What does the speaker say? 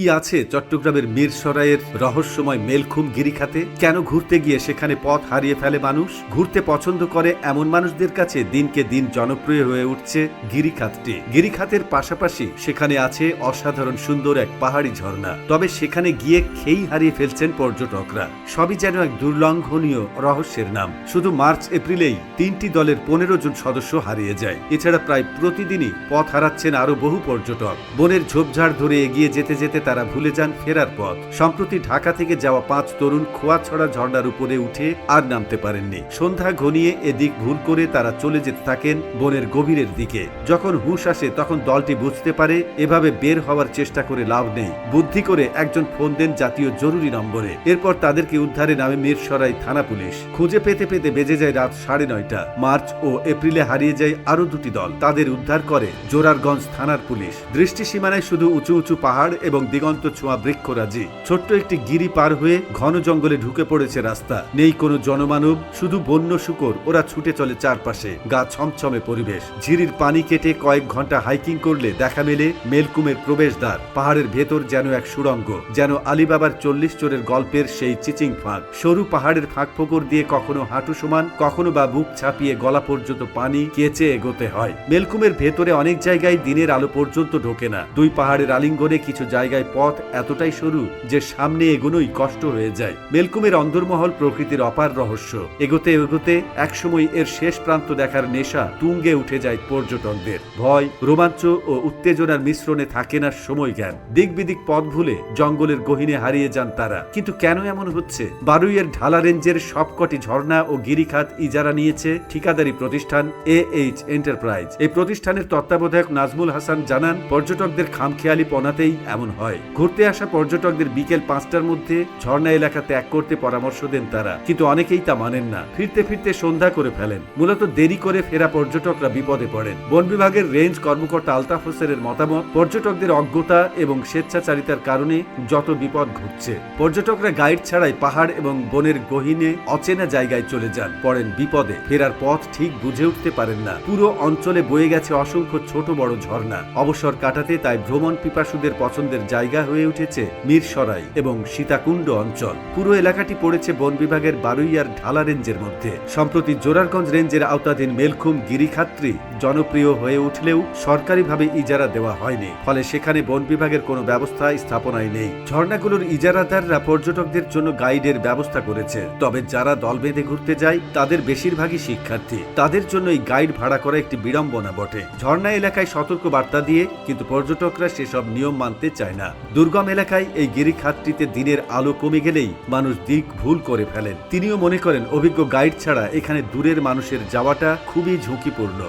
কি আছে চট্টগ্রামের মিরসরাইয়ের রহস্যময় মেলখুম গিরিখাতে? কেন ঘুরতে গিয়ে সেখানে পথ হারিয়ে ফেলে মানুষ? ঘুরতে পছন্দ করে এমন মানুষদের কাছে দিনকে দিন জনপ্রিয় হয়ে উঠছে গিরিখাতটি। গিরিখাতের পাশাপাশি সেখানে আছে অসাধারণ সুন্দর এক পাহাড়ি ঝর্ণা। তবে সেখানে গিয়ে খেই হারিয়ে ফেলছেন পর্যটকরা। সবই যেন এক দুর্লঙ্ঘনীয় রহস্যের নাম। শুধু মার্চ, এপ্রিলেই তিনটি দলের পনেরো জন সদস্য হারিয়ে যায়। এছাড়া প্রায় প্রতিদিনই পথ হারাচ্ছেন আরও বহু পর্যটক। বনের ঝোপঝাড় ধরে এগিয়ে যেতে যেতে তারা ভুলে যান ফেরার পথ। সম্প্রতি ঢাকা থেকে যাওয়া পাঁচ তরুণ খোয়াছড়া ঝর্ণার উপরে উঠে আর নামতে পারেননি। সন্ধ্যা ঘনিয়ে এদিক ভুল করে তারা চলে যেতে থাকেন বনের গভীরের দিকে। যখন হুঁশ আসে, তখন দলটি বুঝতে পারে এভাবে বের হওয়ার চেষ্টা করে লাভ নেই। বুদ্ধি করে একজন ফোন দেন জাতীয় জরুরি নম্বরে। এরপর তাদেরকে উদ্ধারে নামে মিরসরাই থানা পুলিশ। খুঁজে পেতে পেতে বেজে যায় রাত সাড়ে নয়টা। মার্চ ও এপ্রিলে হারিয়ে যায় আরও দুটি দল। তাদের উদ্ধার করে জোরারগঞ্জ থানার পুলিশ। দৃষ্টি সীমানায় শুধু উঁচু উঁচু পাহাড় এবং দিগন্ত ছোঁয়া বৃক্ষরাজি। ছোট্ট একটি গিরি পার হয়ে ঘন জঙ্গলে ঢুকে পড়েছে রাস্তা। নেই কোনো জনমানব, শুধু বন্য শুকর। ওরা ছুটে চলে চারপাশে। গা ছমছমে পরিবেশ। ঝিরির পানি কেটে কয়েক ঘণ্টা হাইকিং করলে দেখা মেলে মেলকুমের প্রবেশদ্বার। পাহাড়ের ভেতর যেন এক সুড়ঙ্গ, যেন আলিবাবার চল্লিশ চোরের গল্পের সেই চিচিং ফাঁক সরু পাহাড়ের ফাঁক ফোকর দিয়ে কখনো হাঁটু সমান, কখনো বা বুক ছাপিয়ে গলা পর্যন্ত পানি কেচে এগোতে হয়। মেলকুমের ভেতরে অনেক জায়গায় দিনের আলো পর্যন্ত ঢোকে না। দুই পাহাড়ের আলিঙ্গনে কিছু জায়গায় পথ এতটাই সরু যে সামনে এগোনোই কষ্ট হয়ে যায়। মেলকুমের অন্দরমহল প্রকৃতির অপার রহস্য। এগোতে এগোতে একসময় এর শেষ প্রান্ত দেখার নেশা তুঙ্গে উঠে যায় পর্যটকদের। ভয়, রোমাঞ্চ ও উত্তেজনার মিশ্রণে থাকে না সময় জ্ঞান দিক বিদিক পথ ভুলে জঙ্গলের গহিনে হারিয়ে যান তারা। কিন্তু কেন এমন হচ্ছে? বারুইয়ের ঢালা রেঞ্জের সবকটি ঝর্ণা ও গিরিখাত ইজারা নিয়েছে ঠিকাদারি প্রতিষ্ঠান এ এইচ এন্টারপ্রাইজ। এই প্রতিষ্ঠানের তত্ত্বাবধায়ক নাজমুল হাসান জানান, পর্যটকদের খামখেয়ালি পনাতেই এমন হয়। ঘুরতে আসা পর্যটকদের বিকেল পাঁচটার মধ্যে ঝর্ণা এলাকা ত্যাগ করতে পরামর্শ দেন তারা। কিন্তু অনেকেই তা মানেন না। ফিরতে ফিরতে সন্ধ্যা করে ফেলেন। মূলত দেরি করে ফেরা পর্যটকরা বিপদে পড়েন। বন বিভাগের রেঞ্জ কর্মকর্তা আলতাফ হোসেনের মতামত, পর্যটকদের অজ্ঞতা এবং স্বেচ্ছাচারিতার কারণে যত বিপদ ঘটছে, পর্যটকরা গাইড ছাড়াই পাহাড় এবং বনের গহীনে অচেনা জায়গায় চলে যান। পড়েন বিপদে। ফেরার পথ ঠিক বুঝে উঠতে পারেন না। পুরো অঞ্চলে বয়ে গেছে অসংখ্য ছোট বড় ঝর্ণা। অবসর কাটাতে তাই ভ্রমণ পিপাসুদের পছন্দের জায়গা হয়ে উঠেছে মিরসরাই এবং সীতাকুণ্ড অঞ্চল। পুরো এলাকাটি পড়েছে বন বিভাগের বারুইয়ার ঢালা রেঞ্জের মধ্যে। সম্প্রতি জোরারগঞ্জ রেঞ্জের আওতাধীন মেলখুম গিরিখাত্রী জনপ্রিয় হয়ে উঠলেও সরকারিভাবে ইজারা দেওয়া হয়নি। ফলে সেখানে বন বিভাগের কোনো ব্যবস্থা স্থাপনায় নেই। ঝর্ণাগুলোর ইজারাদাররা পর্যটকদের জন্য গাইডের ব্যবস্থা করেছে। তবে যারা দল বেঁধে ঘুরতে যায়, তাদের বেশিরভাগই শিক্ষার্থী। তাদের জন্য এই গাইড ভাড়া করা একটি বিড়ম্বনা বটে। ঝর্ণা এলাকায় সতর্ক বার্তা দিয়ে, কিন্তু পর্যটকরা সেসব নিয়ম মানতে চায় না। দুর্গম এলাকায় এই গিরিখাতটিতে দিনের আলো কমে গেলেই মানুষ দিক ভুল করে ফেলেন। তিনিও মনে করেন, অভিজ্ঞ গাইড ছাড়া এখানে দূরের মানুষের যাওয়াটা খুবই ঝুঁকিপূর্ণ।